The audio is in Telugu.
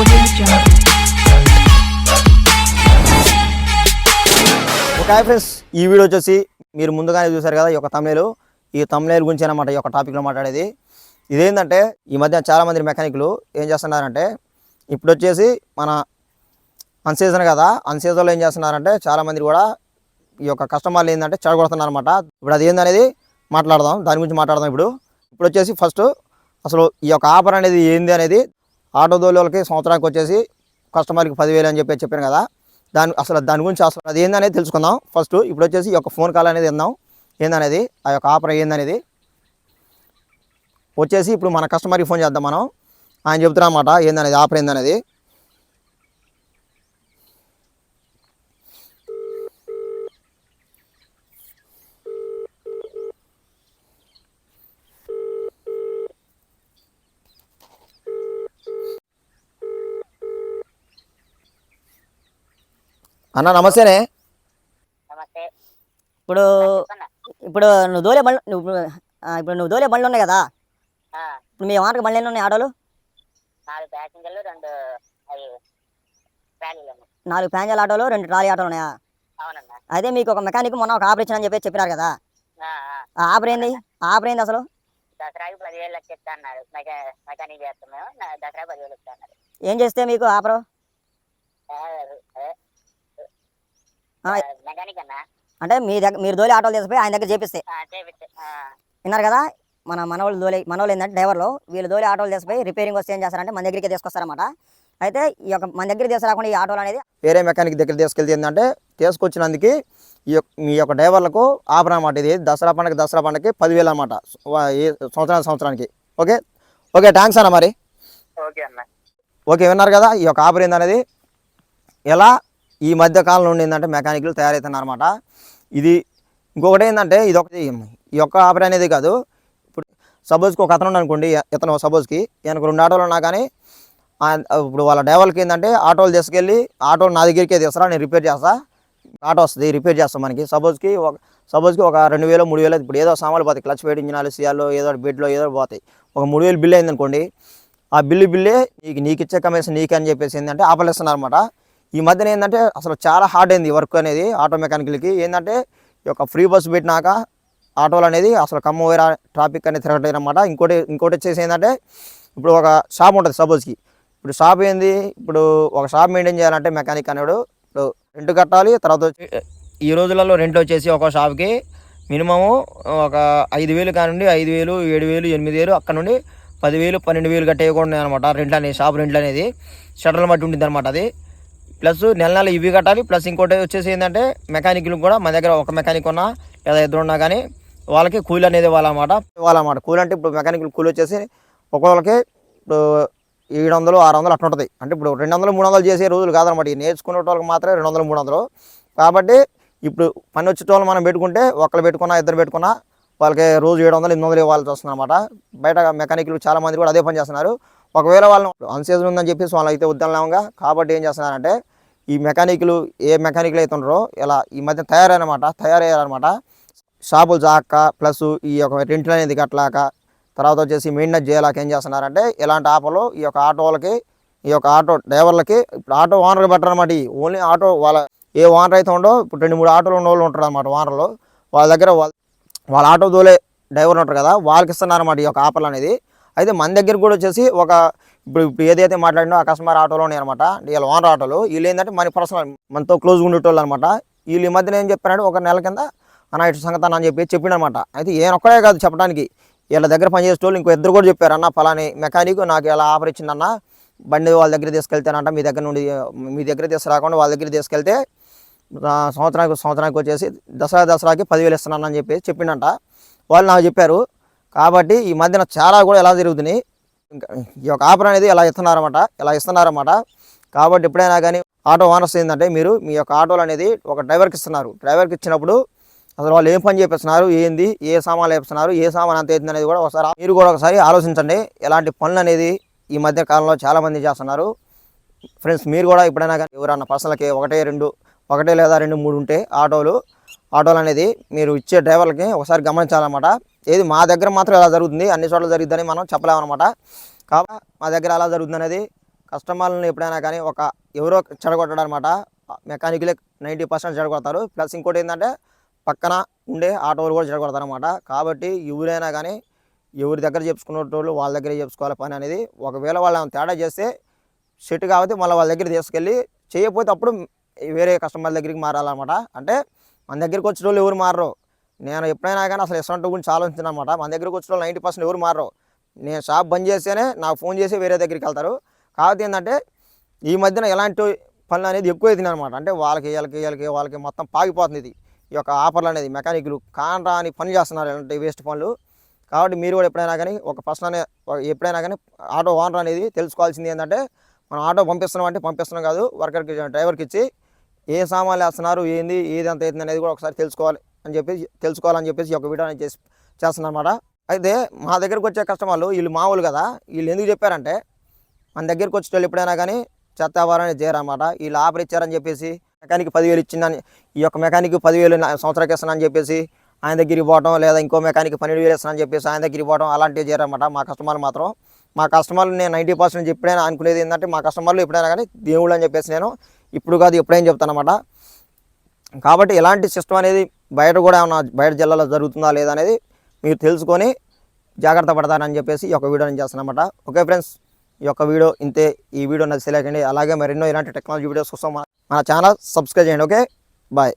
Okay hi friends. ఈ వీడియో వచ్చేసి మీరు ముందుగానే చూశారు కదా ఈ యొక్క తమిళలు ఈ తమిళ గురించి అనమాట ఈ యొక్క టాపిక్లో మాట్లాడేది. ఇదేంటంటే ఈ మధ్య చాలామంది మెకానిక్లు ఏం చేస్తున్నారంటే ఇప్పుడు వచ్చేసి మన అన్సీజన్ కదా అన్సీజన్లో ఏం చేస్తున్నారంటే చాలామంది కూడా ఈ యొక్క కస్టమర్లు ఏంటంటే చెడగొడుతున్నారు అనమాట ఇప్పుడు అది ఏందనేది మాట్లాడదాం దాని గురించి మాట్లాడదాం ఇప్పుడు. ఇప్పుడు వచ్చేసి ఫస్ట్ అసలు ఈ యొక్క ఆఫర్ అనేది ఏంది అనేది ఆటో దోళ్ళకి సంవత్సరానికి వచ్చేసి కస్టమర్కి పదివేలు అని చెప్పి చెప్పాను కదా దాని అసలు దాని గురించి అసలు అది ఏందనేది తెలుసుకుందాం. ఫస్ట్ ఇప్పుడు వచ్చేసి ఈ యొక్క ఫోన్ కాల్ అనేది విందాం. ఏందనేది? ఆ యొక్క ఆఫర్ ఏందనేది? వచ్చేసి ఇప్పుడు మన కస్టమర్కి ఫోన్ చేద్దాం మనం. ఆయన చెబుతున్నా అన్నమాట ఏందనేది? ఆఫర్ ఏందనేది? అన్న నమస్తేనే. నమస్తే. ఇప్పుడు ఇప్పుడు నువ్వు దోలే బండ్లు నువ్వు ఇప్పుడు నువ్వు దోలే బండ్లు ఉన్నాయి కదా? ఆ, ఇప్పుడు మీ వాటకి బండ్లు ఎన్ని ఉన్నాయి ఆటోలు? నాలుగు ప్యాంజల్ ఆటోలు రెండు ట్రాలీ ఆటోలు ఉన్నాయా? అయితే మీకు ఒక మెకానిక్ మొన్న ఒక ఆపరేషన్ అని చెప్పి చెప్పినారు కదా? ఆపర్ ఏంది? ఆపర్ ఏంది అసలు? దసరాకి పదివేలు లెక్క ఇస్తా అన్నారు. మెకా మెకానిక్ చేస్తాం మేము. నా- దసరా పదివేలు ఇస్తా అన్నారు. ఏం చేస్తే మీకు ఆపరు ఆ, ఏ, ఆ. ఆ, మెకానిక్ అన్నా అంటే మీ దగ్గర మీరు దోలే ఆటోలు తీసుకుపోయి ఆయన దగ్గర చేపిస్తే. ఆ, చేపిస్తే ఆ, విన్నారు కదా మన మనోళ్ళు దోలే మనోళ్ళు ఏంటంటే డ్రైవర్లు వీళ్ళు దోలే ఆటోలు తీసుకుపోయి రిపేరింగ్ వస్తే ఏం చేస్తారంటే మన దగ్గరికి తీసుకొస్తారన్నమాట. అయితే ఈ యొక్క మన దగ్గర తీసుకురాకుండా ఈ ఆటోలు అనేది వేరే మెకానిక్ దగ్గర తీసుకెళ్తే ఏంటంటే తీసుకొచ్చినందుకు ఈ యొక్క మీ యొక్క డ్రైవర్లకు ఆఫర్ అనమాట ఇది. దసరా పండుగ దసరా పండుగకి పదివేలు అనమాట సంవత్సరానికి సంవత్సరానికి. ఓకే? ఓకే థ్యాంక్స్ అన్న మరి. ఓకే అన్న. ఓకే విన్నారు కదా ఈ యొక్క ఆఫర్ ఏందనేది ఎలా ఈ మధ్య కాలంలో నుండి ఏంటంటే మెకానిక్లు తయారవుతున్నారు అనమాట ఇది ఇంకొకటి ఏంటంటే ఇది ఒకటి ఈ యొక్క ఆఫర్ అనేది కాదు. ఇప్పుడు సపోజ్కి ఒక అతను అనుకోండి ఇతను సపోజ్కి ఈయనకు రెండు ఆటోలు ఉన్నా కానీ ఇప్పుడు వాళ్ళ డ్రైవర్కి ఏంటంటే ఆటోలు తీసుకెళ్ళి ఆటోలు నా దగ్గరికే తీసుకురా నేను రిపేర్ చేస్తా. ఆటో వస్తుంది రిపేర్ చేస్తాం మనకి. సపోజ్కి ఒక సపోజ్కి ఒక రెండు వేలు మూడు వేలు ఇప్పుడు ఏదో సామాన్లు పోతాయి క్లచ్ పెయిట్ ఇంజినాలు సియాలు ఏదో బెడ్లో ఏదో పోతాయి. ఒక మూడు వేలు బిల్ అయింది అనుకోండి ఆ బిల్లు బిల్లే నీకు నీకు ఇచ్చే కమిషన్ నీకే అని చెప్పేసి ఏంటంటే ఆపలేస్తున్నారు అనమాట ఈ మధ్యన ఏంటంటే అసలు చాలా హార్డ్ అయింది వర్క్ అనేది ఆటో మెకానికల్కి ఏంటంటే ఈ యొక్క ఫ్రీ బస్సు పెట్టినాక ఆటోలు అనేది అసలు కమ్మ వేరే ట్రాఫిక్ అనేది తిరగట్లేదు అనమాట ఇంకోటి ఇంకోటి వచ్చేసి ఏంటంటే ఇప్పుడు ఒక షాప్ ఉంటుంది సపోజ్కి ఇప్పుడు షాప్ ఏంది? ఇప్పుడు ఒక షాప్ మెయింటైన్ చేయాలంటే మెకానిక్ అనేవాడు ఇప్పుడు రెంట్ కట్టాలి తర్వాత వచ్చి ఈ రోజులలో రెంట్ వచ్చేసి ఒక షాప్కి మినిమము ఒక ఐదు వేలు కానివ్వండి ఐదు వేలు ఏడు వేలు ఎనిమిది వేలు అక్కడ నుండి పదివేలు పన్నెండు వేలు కట్టేయకుండా అనమాట రెంట్ అనేది షాప్ రెంట్లు అనేది. షటర్లు బట్టి ఉంటుంది అనమాట అది. ప్లస్ నెల నెల ఇవి కట్టాలి. ప్లస్ ఇంకోటి వచ్చేసి ఏంటంటే మెకానిక్లు కూడా మన దగ్గర ఒక మెకానిక్ ఉన్నా లేదా ఇద్దరు ఉన్నా కానీ వాళ్ళకి కూలి అనేది ఇవ్వాలన్నమాట. ఇవ్వాలన్నమాట. కూలి అంటే ఇప్పుడు మెకానిక్లు కూలి వచ్చేసి ఒక్కొక్కరికి ఇప్పుడు ఏడు వందలు ఆరు వందలు అట్లా ఉంటుంది. అంటే ఇప్పుడు రెండు వందలు మూడు వందలు చేసే రోజులు కాదనమాట ఈ నేర్చుకునే వాళ్ళకి మాత్రమే రెండు వందలు మూడు వందలు. కాబట్టి ఇప్పుడు పని వచ్చేటోళ్ళు మనం పెట్టుకుంటే ఒకళ్ళు పెట్టుకున్నా ఇద్దరు పెట్టుకున్నా వాళ్ళకి రోజు ఏడు వందలు ఎనిమిది వందలు ఇవ్వాల్సి వస్తుంది అనమాట బయట మెకానిక్లు చాలామంది కూడా అదే పని చేస్తున్నారు. ఒకవేళ వాళ్ళు అన్సీజన్ ఉందని చెప్పేసి వాళ్ళు అయితే వద్దనలేముగా. కాబట్టి ఏం చేస్తున్నారంటే ఈ మెకానిక్లు ఏ మెకానిక్లు అయితే ఉన్నారో ఇలా ఈ మధ్య తయారనమాట తయారయ్యారనమాట షాపులు జాక ప్లస్ ఈ యొక్క రెంట్లు అనేది కట్టలేక తర్వాత వచ్చేసి మెయింటెనెన్స్ చేయలేక ఏం చేస్తున్నారంటే ఇలాంటి ఆపలు ఈ యొక్క ఆటోలకి ఈ యొక్క ఆటో డ్రైవర్లకి ఇప్పుడు ఆటో ఓనర్లు బెటర్ ఓన్లీ ఆటో వాళ్ళ ఏ ఓనర్ అయితే ఉండో ఇప్పుడు రెండు మూడు ఆటోలు ఉన్న వాళ్ళు ఉంటారు అనమాట ఓనర్లు. వాళ్ళ దగ్గర వాళ్ళ వాళ్ళ ఆటో దోలే డ్రైవర్ ఉంటారు కదా వాళ్ళకి ఇస్తున్నారన్నమాట ఈ యొక్క ఆపలు అనేది. అయితే మన దగ్గర కూడా వచ్చేసి ఒక ఇప్పుడు ఇప్పుడు ఏదైతే మాట్లాడినో ఆ కస్టమర్ ఆటోలో ఉన్నాయి అనమాట వీళ్ళ ఓనర్ ఆటోలు వీళ్ళు ఏంటంటే మన పర్సనల్ మనతో క్లోజ్గా ఉండేటోళ్ళు అనమాట వీళ్ళు ఈ మధ్యన ఏం చెప్పారంటే ఒక నెల కింద అన్న ఇటు సంగతి అని చెప్పి చెప్పిండనమాట అయితే ఈయన ఒక్కడే కాదు చెప్పడానికి వీళ్ళ దగ్గర పనిచేసేటోళ్ళు ఇంకో ఇద్దరు కూడా చెప్పారు అన్న ఫలాని మెకానిక్ నాకు ఇలా ఆఫర్ ఇచ్చిందన్న బండి వాళ్ళ దగ్గర తీసుకెళ్తానంట మీ దగ్గర నుండి మీ దగ్గర తీసుకురాకుండా వాళ్ళ దగ్గర తీసుకెళ్తే సంవత్సరానికి సంవత్సరానికి వచ్చేసి దసరా దసరాకి పదివేలు ఇస్తున్నాను అని చెప్పి చెప్పిండంట వాళ్ళు నాకు చెప్పారు కాబట్టి ఈ మధ్యన చాలా కూడా ఎలా జరుగుతున్నాయి? ఈ యొక్క ఆఫర్ అనేది ఎలా ఇస్తున్నారన్నమాట? ఇలా ఇస్తున్నారన్నమాట? కాబట్టి ఎప్పుడైనా కానీ ఆటో ఓనర్స్ ఏంటంటే మీరు మీ యొక్క ఆటోలు అనేది ఒక డ్రైవర్కి ఇస్తున్నారు. డ్రైవర్కి ఇచ్చినప్పుడు అసలు వాళ్ళు ఏం పని చేపిస్తున్నారు? ఏంది? ఏ సామాన్లు వేపిస్తున్నారు? ఏ సామాన్ అంత అయింది అనేది కూడా ఒకసారి మీరు కూడా ఒకసారి ఆలోచించండి. ఎలాంటి పనులు అనేది ఈ మధ్య కాలంలో చాలామంది చేస్తున్నారు. ఫ్రెండ్స్ మీరు కూడా ఎప్పుడైనా కానీ ఎవరన్నా పర్సనల్కి ఒకటే రెండు ఒకటే లేదా రెండు మూడు ఉంటే ఆటోలు ఆటోలు అనేది మీరు ఇచ్చే డ్రైవర్లకి ఒకసారి గమనించాలన్నమాట. ఏది మా దగ్గర మాత్రం ఎలా జరుగుతుంది? అన్ని చోట్ల జరుగుతుందని మనం చెప్పలేమన్నమాట. కాబట్టి మా దగ్గర ఎలా జరుగుతుంది అనేది కస్టమర్లను ఎప్పుడైనా కానీ ఒక ఎవరో చెడగొట్టాడు అనమాట మెకానికలే నైంటీ పర్సెంట్ చెడగొడతారు. ప్లస్ ఇంకోటి ఏంటంటే పక్కన ఉండే ఆటోలు కూడా చెడగొడతారు అనమాట కాబట్టి ఎవరైనా కానీ ఎవరి దగ్గర చెప్పుకునేటోళ్ళు వాళ్ళ దగ్గరే చెప్పుకోవాలి పని అనేది. ఒకవేళ వాళ్ళు తేడా చేస్తే సెట్ కాబట్టి మళ్ళీ వాళ్ళ దగ్గర తీసుకెళ్ళి చేయకపోతే అప్పుడు వేరే కస్టమర్ దగ్గరికి మారాలన్నమాట. అంటే మన దగ్గరికి వచ్చిన వాళ్ళు ఎవరు మారరు. నేను ఎప్పుడైనా కానీ అసలు ఇష్టం గురించి ఆలోచించిన అనమాట మన దగ్గరకు వచ్చిన నైంటీ పర్సెంట్ ఎవరు మారరు. నేను షాప్ బంద్ చేస్తేనే నాకు ఫోన్ చేసి వేరే దగ్గరికి వెళ్తారు. కాబట్టి ఏంటంటే ఈ మధ్యన ఎలాంటి పనులు అనేది ఎక్కువ అవుతుంది అనమాట అంటే వాళ్ళకి వీళ్ళకి వీళ్ళకి వాళ్ళకి మొత్తం పాగిపోతుంది ఇది. ఈ యొక్క ఆఫర్లు అనేది మెకానిక్లు కాన్రా అని పని చేస్తున్నారు ఇలాంటి వేస్ట్ పనులు. కాబట్టి మీరు కూడా ఎప్పుడైనా కానీ ఒక పర్సన్ అనే ఎప్పుడైనా కానీ ఆటో ఓనర్ అనేది తెలుసుకోవాల్సింది ఏంటంటే మనం ఆటో పంపిస్తున్నాం అంటే పంపిస్తున్నాం కాదు వర్కర్కి డ్రైవర్కి ఇచ్చి ఏ సామాన్లు వేస్తున్నారు ఏంది ఏది ఎంత అవుతుంది అనేది కూడా ఒకసారి తెలుసుకోవాలి. అని చెప్పేసి తెలుసుకోవాలని చెప్పేసి ఈ యొక్క వీడియో చేసి చేస్తున్నాను అనమాట అయితే మా దగ్గరకు వచ్చే కస్టమర్లు వీళ్ళు మామూలు కదా వీళ్ళు ఎందుకు చెప్పారంటే మన దగ్గరికి వచ్చే వాళ్ళు ఎప్పుడైనా కానీ చెత్త వ్యాపారాన్ని చేయరన్నమాట. వీళ్ళు ఆఫర్ ఇచ్చారని చెప్పేసి మెకానిక్ పదివేలు ఇచ్చిందని ఈ యొక్క మెకానిక్ పదివేలు నా- ఇస్తానని చెప్పేసి ఆయన దగ్గరికి పోవడం లేదా ఇంకో మెకానిక్ పన్నెండు వేలు ఇస్తానని చెప్పేసి ఆయన దగ్గరికి పోవడం అలాంటివి చేయరన్నమాట మా కస్టమర్లు మాత్రం. మా కస్టమర్లు నేను నైంటీ పర్సెంట్ ఎప్పుడైనా అనుకునేది ఏంటంటే మా కస్టమర్లు ఎప్పుడైనా కానీ దేవుళ్ళు అని చెప్పేసి నేను ఇప్పుడు కాదు ఎప్పుడైనా చెప్తానమాట కాబట్టి ఎలాంటి సిస్టమ్ అనేది బయట కూడా ఏమన్నా బయట జిల్లాలో జరుగుతుందా లేదా అనేది మీరు తెలుసుకొని జాగ్రత్త పడతారని చెప్పేసి ఈ యొక్క వీడియో నేను చేస్తానమాట ఓకే ఫ్రెండ్స్ ఈ యొక్క వీడియో ఇంతే ఈ వీడియో నచ్చిలేకండి అలాగే మరెన్నో ఇలాంటి టెక్నాలజీ వీడియోస్ కోసం మన- మన ఛానల్ సబ్స్క్రైబ్ చేయండి. Okay bye.